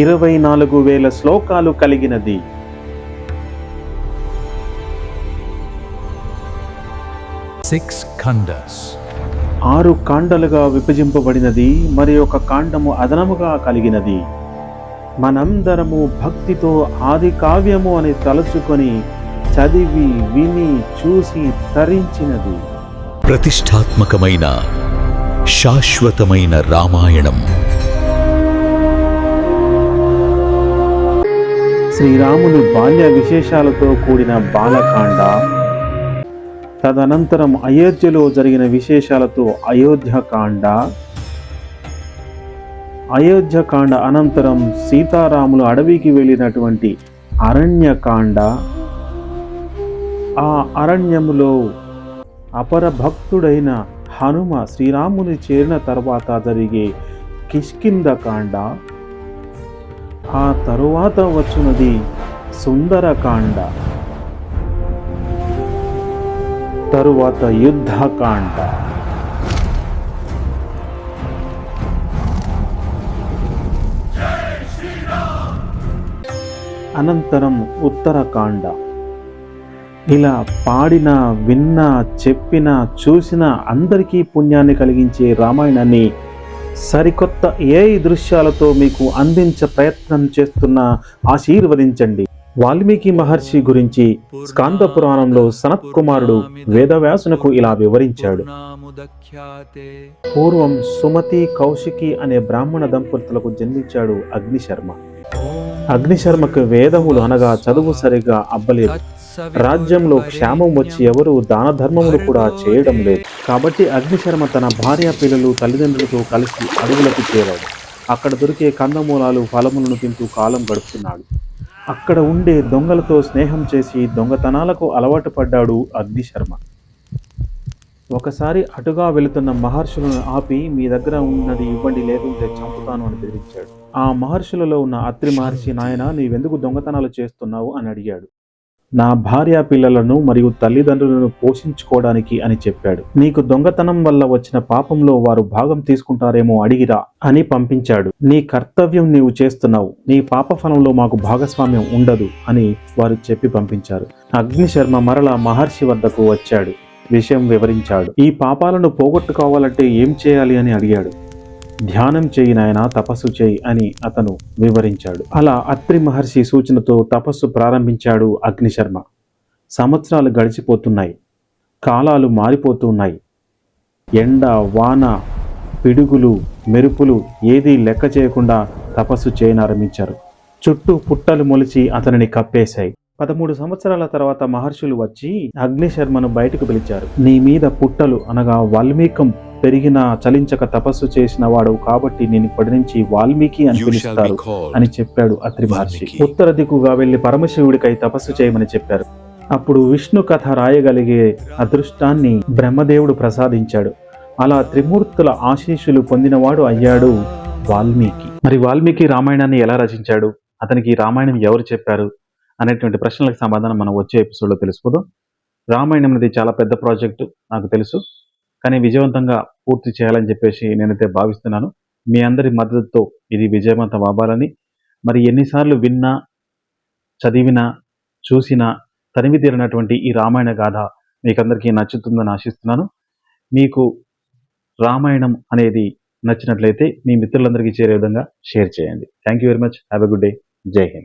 ఇరవై నాలుగు వేల శ్లోకాలు కలిగినది. Six khandas. ఆరు కాండలుగా విభజింపబడినది మరి ఒక కాండము అదనముగా కలిగినది. మనందరము భక్తితో ఆది కావ్యము అని తలుచుకొని చదివి విని చూసి తరించినది. ప్రతిష్టాత్మకమైన శాశ్వతమైన రామాయణం. శ్రీరాముని బాల్య విశేషాలతో కూడిన బాలకాండ. తదనంతరం అయోధ్యలో జరిగిన విశేషాలతో అయోధ్యకాండ. అయోధ్యకాండ అనంతరం సీతారాములు అడవికి వెళ్ళినటువంటి అరణ్యకాండ. ఆ అరణ్యములో అపర భక్తుడైన హనుమ శ్రీరాముని చేరిన తర్వాత జరిగే కిష్కిందకాండ ఆ తరువాత వచ్చినది సుందరకాండ. తరువాత యుద్ధకాండ. అనంతరం ఉత్తరకాండ. ఇలా పాడిన విన్న చెప్పిన చూసిన అందరికీ పుణ్యాన్ని కలిగించే రామాయణాన్ని సరికొత్త ఏ దృశ్యాలతో మీకు అందించ ప్రయత్నం చేస్తున్న ఆశీర్వదించండి. వాల్మీకి మహర్షి గురించి స్కాంద పురాణంలో సనత్ కుమారుడు వేదవ్యాసునకు ఇలా వివరించాడు. పూర్వం సుమతి కౌశికి అనే బ్రాహ్మణ దంపతులకు జన్మించాడు అగ్నిశర్మ. అగ్నిశర్మకు వేదములు అనగా చదువు సరిగా అబ్బలేదు. రాజ్యంలో క్షేమం వచ్చి ఎవరు దాన ధర్మములు కూడా చేయడం లేదు. కాబట్టి అగ్నిశర్మ తన భార్య పిల్లలు తల్లిదండ్రులతో కలిసి అడవులకు చేరాడు. అక్కడ దొరికే కందమూలాలు ఫలములను తింటూ కాలం గడుపుతున్నాడు. అక్కడ ఉండే దొంగలతో స్నేహం చేసి దొంగతనాలకు అలవాటు పడ్డాడు అగ్నిశర్మ. ఒకసారి అటుగా వెళుతున్న మహర్షులను ఆపి మీ దగ్గర ఉన్నది ఇవ్వండి లేకుంటే చంపుతాను అని బెదిరించాడు. ఆ మహర్షులలో ఉన్న అత్రి మహర్షి నాయన నీవెందుకు దొంగతనాలు చేస్తున్నావు? అని అడిగాడు. నా భార్య పిల్లలను మరియు తల్లిదండ్రులను పోషించుకోవడానికి అని చెప్పాడు. నీకు దొంగతనం వల్ల వచ్చిన పాపంలో వారు భాగం తీసుకుంటారేమో అడిగిరా అని పంపించాడు. నీ కర్తవ్యం నీవు చేస్తున్నావు. నీ పాప ఫలంలో మాకు భాగస్వామ్యం ఉండదు అని వారు చెప్పి పంపించారు. అగ్నిశర్మ మరల మహర్షి వద్దకు వచ్చాడు. విషయం వివరించాడు. ఈ పాపాలను పోగొట్టుకోవాలంటే ఏం చేయాలి అని అడిగాడు. ధ్యానం చేయి నాయన తపస్సు చేయి అని అతను వివరించాడు. అలా అత్రి మహర్షి సూచనతో తపస్సు ప్రారంభించాడు అగ్నిశర్మ. సంవత్సరాలు గడిచిపోతున్నాయి. కాలాలు మారిపోతున్నాయి. ఎండ వాన పిడుగులు మెరుపులు ఏదీ లెక్క చేయకుండా తపస్సు చేయనారంభించారు. చుట్టూ పుట్టలు మొలిచి అతనిని కప్పేశాయి. పదమూడు సంవత్సరాల తర్వాత మహర్షులు వచ్చి అగ్నిశర్మను బయటకు పిలిచారు. నీ మీద పుట్టలు అనగా వాల్మీకం పెరిగిన చలించక తపస్సు చేసిన వాడు కాబట్టి నేను ఇప్పటి నుంచి వాల్మీకి అని పిలుస్తారు అని చెప్పాడు అత్రి మహర్షి. ఉత్తర దిక్కుగా వెళ్ళి పరమశివుడికై తపస్సు చేయమని చెప్పారు. అప్పుడు విష్ణు కథ రాయగలిగే అదృష్టాన్ని బ్రహ్మదేవుడు ప్రసాదించాడు. అలా త్రిమూర్తుల ఆశీస్సులు పొందినవాడు అయ్యాడు వాల్మీకి. మరి వాల్మీకి రామాయణాన్ని ఎలా రచించాడు? అతనికి రామాయణం ఎవరు చెప్పారు? అనేటువంటి ప్రశ్నలకు సమాధానం మనం వచ్చే ఎపిసోడ్లో తెలుసుకుందాం. రామాయణం అనేది చాలా పెద్ద ప్రాజెక్టు నాకు తెలుసు. కానీ విజయవంతంగా పూర్తి చేయాలని చెప్పేసి నేనైతే భావిస్తున్నాను. మీ అందరి మద్దతుతో ఇది విజయవంతం అవ్వాలని. మరి ఎన్నిసార్లు విన్నా చదివినా చూసినా తనివి తీరినటువంటి ఈ రామాయణ గాథ మీకందరికీ నచ్చుతుందని ఆశిస్తున్నాను. మీకు రామాయణం అనేది నచ్చినట్లయితే మీ మిత్రులందరికీ చేరే విధంగా షేర్ చేయండి. Thank you very much have a good day జై హింద్